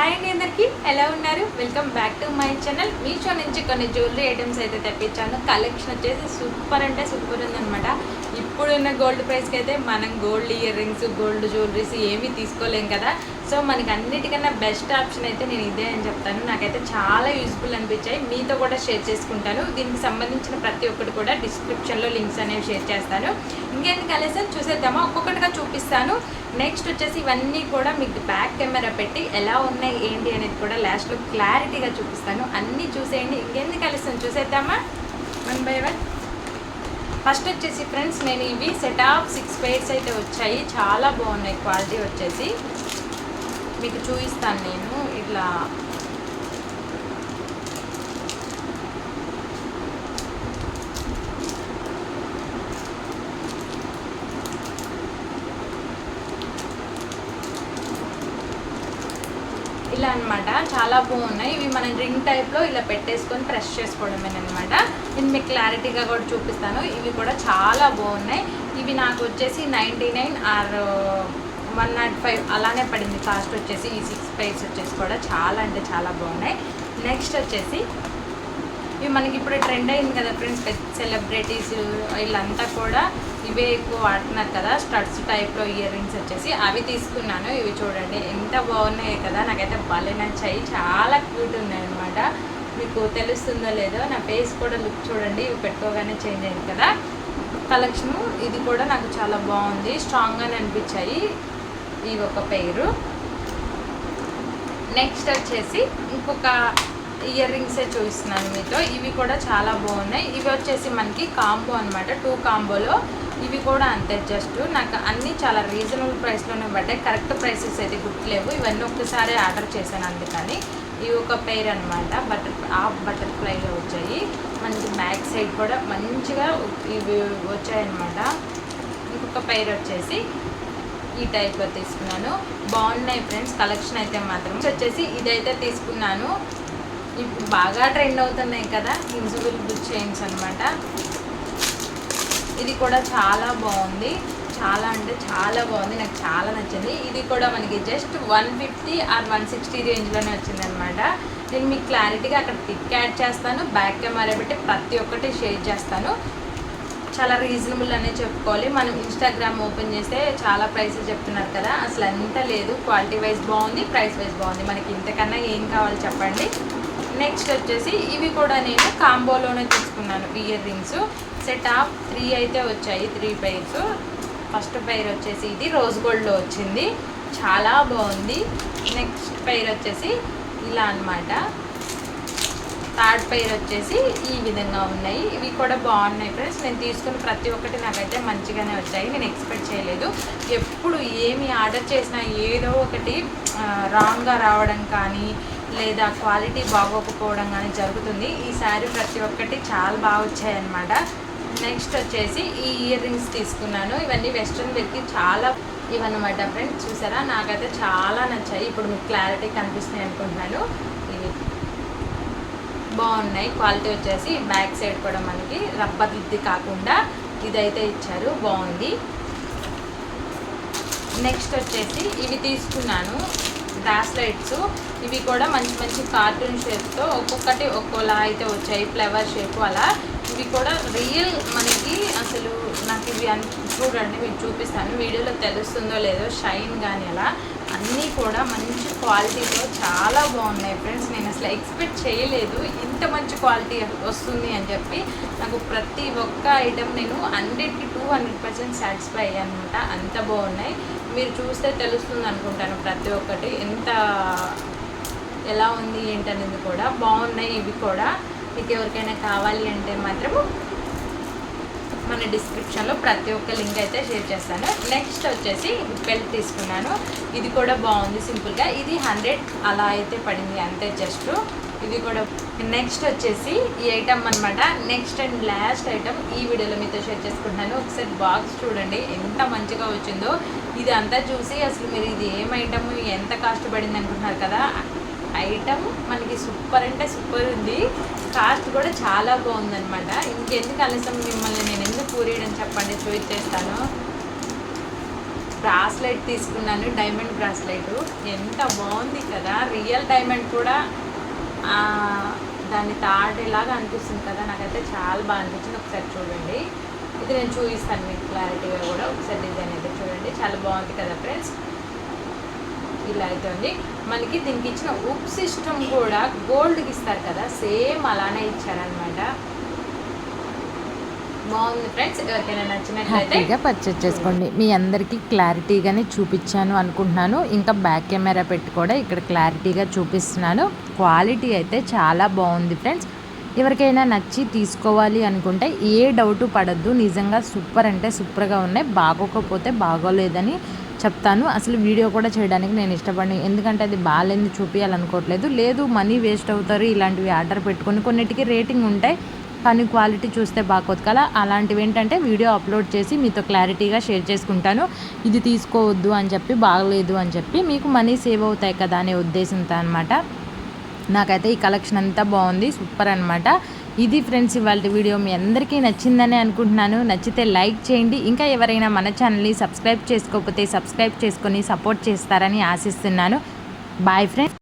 Hi అండి అందరికీ. ఎలా ఉన్నారు? Welcome back to my channel Meesho నుంచి కొన్ని జ్యువెలరీ ఐటమ్స్ అయితే తెప్పించాను. కలెక్షన్ వచ్చేసి సూపర్ అంటే సూపర్ ఉందన్నమాట. ఇప్పుడున్న గోల్డ్ ప్రైస్కి అయితే మనం gold earrings gold jewelleries ఏమీ తీసుకోలేం కదా. సో మనకి అన్నిటికన్నా బెస్ట్ ఆప్షన్ అయితే నేను ఇదే అని చెప్తాను. నాకైతే చాలా యూస్ఫుల్ అనిపించాయి. మీతో కూడా షేర్ చేసుకుంటాను. దీనికి సంబంధించిన ప్రతి ఒక్కటి కూడా డిస్క్రిప్షన్లో లింక్స్ అనేవి షేర్ చేస్తాను. ఇంకెందుకు కలిసి చూసేద్దామా? ఒక్కొక్కటిగా చూపిస్తాను. నెక్స్ట్ వచ్చేసి ఇవన్నీ కూడా మీకు బ్యాక్ కెమెరా పెట్టి ఎలా ఉన్నాయి ఏంటి అనేది కూడా లాస్ట్లో క్లారిటీగా చూపిస్తాను. అన్నీ చూసేయండి. ఇంకెందుకు కలిసి చూసేద్దామా? వన్ బై వన్ ఫస్ట్ వచ్చేసి ఫ్రెండ్స్ నేను ఇవి సెట్ ఆఫ్ సిక్స్ పేర్స్ అయితే వచ్చాయి. చాలా బాగున్నాయి క్వాలిటీ వచ్చేసి. మీకు చూపిస్తాను నేను ఇట్లా. ఇలా అన్నమాట. చాలా బాగున్నాయి. ఇవి మనం రింగ్ టైప్లో ఇలా పెట్టేసుకొని ప్రెస్ చేసుకోవడమేనమాట నేను మీకు క్లారిటీగా కూడా చూపిస్తాను. ఇవి కూడా చాలా బాగున్నాయి. ఇవి నాకు వచ్చేసి ninety nine or one naught five అలానే పడింది. కాస్ట్ వచ్చేసి ఈ సిక్స్ పైస్ వచ్చేసి కూడా చాలా అంటే చాలా బాగున్నాయి. నెక్స్ట్ వచ్చేసి ఇవి మనకి ఇప్పుడు ట్రెండ్ అయింది కదా ఫ్రెండ్స్ పెద్ద సెలబ్రిటీస్ వీళ్ళంతా కూడా ఇవే ఎక్కువ వాడుతున్నారు కదా. స్టడ్స్ టైప్లో ఇయర్ రింగ్స్ వచ్చేసి అవి తీసుకున్నాను. ఇవి చూడండి ఎంత బాగున్నాయి కదా. నాకైతే భలే నచ్చాయి. చాలా క్యూట్ ఉన్నాయి అనమాట మీకు తెలుస్తుందో లేదో నా ఫేస్ కూడా లుక్ చూడండి. ఇవి పెట్టుకోగానే చేంజ్ అయింది కదా. కలెక్షను ఇది కూడా నాకు చాలా బాగుంది. స్ట్రాంగ్గానే అనిపించాయి. ఇవి ఒక పేరు నెక్స్ట్ వచ్చేసి ఇంకొక ఇయర్ రింగ్సే చూపిస్తున్నాను మీతో. ఇవి కూడా చాలా బాగున్నాయి. ఇవి వచ్చేసి మనకి కాంబో అనమాట టూ కాంబోలో ఇవి కూడా అంతే. జస్ట్ నాకు అన్నీ చాలా రీజనబుల్ ప్రైస్లోనే పడ్డాయి. కరెక్ట్ ప్రైసెస్ అయితే గుర్తులేవు. ఇవన్నీ ఒక్కసారి ఆర్డర్ చేశాను అందుకని. ఇవి ఒక పేర్ అనమాట బటర్ హాఫ్ బటర్ఫ్లైలో వచ్చాయి. మనకి బ్యాక్ సైడ్ కూడా మంచిగా ఇవి వచ్చాయన్నమాట. ఇంకొక పేర్ వచ్చేసి ఈ టైప్లో తీసుకున్నాను. బాగున్నాయి ఫ్రెండ్స్ కలెక్షన్ అయితే మాత్రం వచ్చేసి ఇదైతే తీసుకున్నాను. ఇప్పుడు బాగా ట్రెండ్ అవుతున్నాయి కదా. ఇన్సిబుల్ బుక్ చైన్స్ అనమాట ఇది కూడా చాలా బాగుంది. చాలా అంటే చాలా బాగుంది. నాకు చాలా నచ్చింది. ఇది కూడా మనకి just one fifty or one sixty రేంజ్లోనే వచ్చింది అనమాట నేను మీకు క్లారిటీగా అక్కడ పిక్ యాడ్ చేస్తాను. బ్యాక్ కెమెరా పెట్టి ప్రతి ఒక్కటి షేర్ చేస్తాను. చాలా రీజనబుల్ అనే చెప్పుకోవాలి. మనం ఇన్స్టాగ్రామ్ ఓపెన్ చేస్తే చాలా ప్రైసెస్ చెప్తున్నారు కదా. అసలు ఎంత లేదు. క్వాలిటీ వైజ్ బాగుంది ప్రైస్ వైజ్ బాగుంది. మనకి ఇంతకన్నా ఏం కావాలి చెప్పండి. నెక్స్ట్ వచ్చేసి ఇవి కూడా నేను కాంబోలోనే తీసుకున్నాను. Earrings set of three అయితే వచ్చాయి. త్రీ పైర్స్ ఫస్ట్ పైర్ వచ్చేసి ఇది రోజ్ గోల్డ్లో వచ్చింది. చాలా బాగుంది. నెక్స్ట్ పైర్ వచ్చేసి ఇలా అన్నమాట. థర్డ్ పైర్ వచ్చేసి ఈ విధంగా ఉన్నాయి. ఇవి కూడా బాగున్నాయి ఫ్రెండ్స్. నేను తీసుకున్న ప్రతి ఒక్కటి నాకైతే మంచిగానే వచ్చాయి. నేను ఎక్స్పెక్ట్ చేయలేదు. ఎప్పుడు ఏమి ఆర్డర్ చేసినా ఏదో ఒకటి రాంగ్గా రావడం కానీ లేదా క్వాలిటీ బాగోకపోవడం కానీ జరుగుతుంది. ఈసారి ప్రతి ఒక్కటి చాలా బాగా వచ్చాయన్నమాట. నెక్స్ట్ వచ్చేసి ఈ ఇయర్ రింగ్స్ తీసుకున్నాను. ఇవన్నీ వెస్ట్రన్ వేర్కి చాలా ఇవన్నమాట ఫ్రెండ్స్. చూసారా? నాకైతే చాలా నచ్చాయి. ఇప్పుడు మీకు క్లారిటీ కనిపిస్తున్నాయి అనుకుంటున్నాను. ఇవి బాగున్నాయి. క్వాలిటీ వచ్చేసి బ్యాక్ సైడ్ కూడా మనకి రబ్బర్ ఇది కాకుండా ఇదైతే ఇచ్చారు. బాగుంది. నెక్స్ట్ వచ్చేసి ఇవి తీసుకున్నాను. బ్రాస్లెట్స్ ఇవి కూడా మంచి మంచి కార్టూన్ షేప్తో ఒక్కొక్కటి ఒక్కోలా అయితే వచ్చాయి. ఫ్లవర్ షేప్ అలా ఇవి కూడా రియల్ మనకి అసలు నాకు ఇవి అన్ చూడండి మీకు చూపిస్తాను. వీడియోలో తెలుస్తుందో లేదో షైన్ కానీ అలా అన్నీ కూడా మంచి క్వాలిటీతో చాలా బాగున్నాయి ఫ్రెండ్స్ నేను అసలు ఎక్స్పెక్ట్ చేయలేదు ఇంత మంచి క్వాలిటీ వస్తుంది అని చెప్పి. నాకు ప్రతి ఒక్క ఐటెం నేను హండ్రెడ్కి టూ హండ్రెడ్ పర్సెంట్ సాటిస్ఫై అయ్యాను అనమాట అంత బాగున్నాయి. మీరు చూస్తే తెలుస్తుంది అనుకుంటాను ప్రతి ఒక్కటి. ఎంత ఎలా ఉంది ఏంటనేది కూడా. బాగున్నాయి ఇవి కూడా. మీకు ఎవరికైనా కావాలి అంటే మాత్రము మన డిస్క్రిప్షన్లో ప్రతి ఒక్క లింక్ అయితే షేర్ చేస్తాను. నెక్స్ట్ వచ్చేసి బెల్ట్ తీసుకున్నాను. ఇది కూడా బాగుంది సింపుల్గా ఇది హండ్రెడ్ అలా అయితే పడింది అంతే జస్ట్ ఇది కూడా నెక్స్ట్ వచ్చేసి ఈ ఐటమ్ అనమాట నెక్స్ట్ అండ్ లాస్ట్ ఐటమ్ ఈ వీడియోలో మీతో షేర్ చేసుకుంటున్నాను. ఒకసారి బాక్స్ చూడండి ఎంత మంచిగా వచ్చిందో. ఇది అంతా చూసి అసలు మీరు ఇది ఏం ఐటమ్ ఎంత కాస్ట్ పడింది అనుకుంటున్నారు కదా? ఐటమ్ మనకి సూపర్ అంటే సూపర్ ఉంది. కాస్ట్ కూడా చాలా బాగుందనమాట ఇంకెందుకు ఆలస్యం? మిమ్మల్ని నేను ఎందుకు పూరియడం చెప్పండి చూపించేస్తాను బ్రాస్లెట్ తీసుకున్నాను డైమండ్ బ్రాస్లెట్. ఎంత బాగుంది కదా! రియల్ డైమండ్ కూడా దాన్ని తాడేలాగా అనిపిస్తుంది కదా! నాకైతే చాలా బాగా అనిపించింది. ఒకసారి చూడండి. ఇది నేను చూపిస్తాను మీకు క్లారిటీగా కూడా. ఒకసారి డిజైన్ అయితే చూడండి. చాలా బాగుంది కదా ఫ్రెండ్స్! ఇలా అవుతుంది. మనకి దీనికి ఇచ్చిన ఉప్ సిస్టమ్ కూడా గోల్డ్కి ఇస్తారు కదా సేమ్ అలానే ఇచ్చారనమాట బాగుంది ఫ్రెండ్స్. ఎవరికైనా నచ్చినట్లయితే హ్యాపీగా పర్చేజ్ చేసుకోండి. మీ అందరికీ క్లారిటీగానే చూపించాను అనుకుంటున్నాను. ఇంకా బ్యాక్ కెమెరా పెట్టి కూడా ఇక్కడ క్లారిటీగా చూపిస్తున్నాను. క్వాలిటీ అయితే చాలా బాగుంది ఫ్రెండ్స్. ఎవరికైనా నచ్చి తీసుకోవాలి అనుకుంటే ఏ డౌట్ పడద్దు. నిజంగా సూపర్ అంటే సూపర్గా ఉన్నాయి. బాగోకపోతే బాగోలేదని చెప్తాను. అసలు వీడియో కూడా చేయడానికి నేను ఇష్టపడిన. ఎందుకంటే అది బాగాలేదు చూపించాలనుకోవట్లేదు లేదు మనీ వేస్ట్ అవుతారు. ఇలాంటివి ఆర్డర్ పెట్టుకొని కొన్నిటికి రేటింగ్ ఉంటాయి. కానీ క్వాలిటీ చూస్తే బాగోదు కదా. అలాంటివి ఏంటంటే వీడియో అప్లోడ్ చేసి మీతో క్లారిటీగా షేర్ చేసుకుంటాను. ఇది తీసుకోవద్దు అని చెప్పి బాగలేదు అని చెప్పి మీకు మనీ సేవ్ అవుతాయి కదా అనే ఉద్దేశంతో అనమాట నాకైతే ఈ కలెక్షన్ అంతా బాగుంది సూపర్ అనమాట ఇది ఫ్రెండ్స్ ఇవాళ వీడియో మీ అందరికీ నచ్చిందని అనుకుంటున్నాను. నచ్చితే లైక్ చేయండి. ఇంకా ఎవరైనా మన ఛానల్ని సబ్స్క్రైబ్ చేసుకోకపోతే సబ్స్క్రైబ్ చేసుకొని సపోర్ట్ చేస్తారని ఆశిస్తున్నాను. Bye friends.